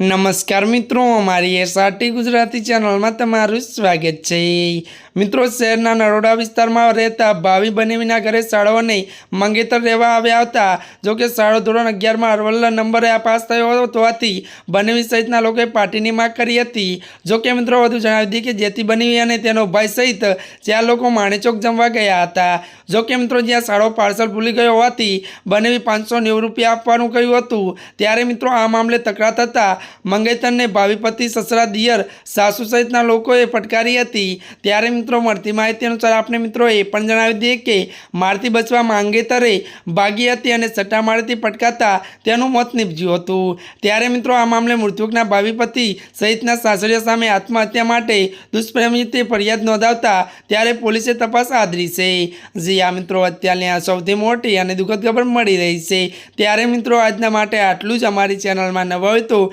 નમસ્કાર મિત્રો, અમારી એસઆરટી ગુજરાતી ચેનલમાં તમારું સ્વાગત છે. મિત્રો, શહેરના નરોડા વિસ્તારમાં રહેતા ભાવિ બનેવીના ઘરે શાળાઓને મંગેતર રહેવા આવ્યા હતા. જોકે શાળા ધોરણ અગિયારમાં અરવલ્લા નંબરે આ પાસ થયો હોવાથી બનેવી સહિતના લોકોએ પાર્ટીની માગ કરી હતી. જોકે મિત્રો, વધુ જણાવી દીધી કે જેથી બનેવી અને તેનો ભાઈ સહિત ચાર લોકો માણેચોક જમવા ગયા હતા. જોકે મિત્રો, જ્યાં શાળો પાર્સલ ભૂલી ગયો હોવાથી બનેવી પાંચસો રૂપિયા આપવાનું કહ્યું હતું. ત્યારે મિત્રો, આ મામલે તકરાર થતાં મંગેતરને ભાવિ પતિ સસરા દિયર સાસુ સહિતના લોકોએ ફટકારી હતી. ત્યારે મિત્રો મળતી માહિતી અનુસાર આપણે મિત્રો એ પણ જણાવી દઈએ કે મારથી બચવા મંગેતરે ભાગી હતી અને સટ્ટા પટકાતા તેનું મોત નીપજ્યું હતું. ત્યારે મિત્રો આ મામલે મૃત્યુકના ભાવિ સહિતના સાસરિયા સામે આત્મહત્યા માટે દુષ્પ્રેમીથી ફરિયાદ નોંધાવતા ત્યારે પોલીસે તપાસ આદરી છે. જી આ મિત્રો, અત્યારની આ સૌથી મોટી અને દુઃખદ ખબર મળી રહી છે. ત્યારે મિત્રો આજના માટે આટલું જ. અમારી ચેનલમાં નવા હોય તો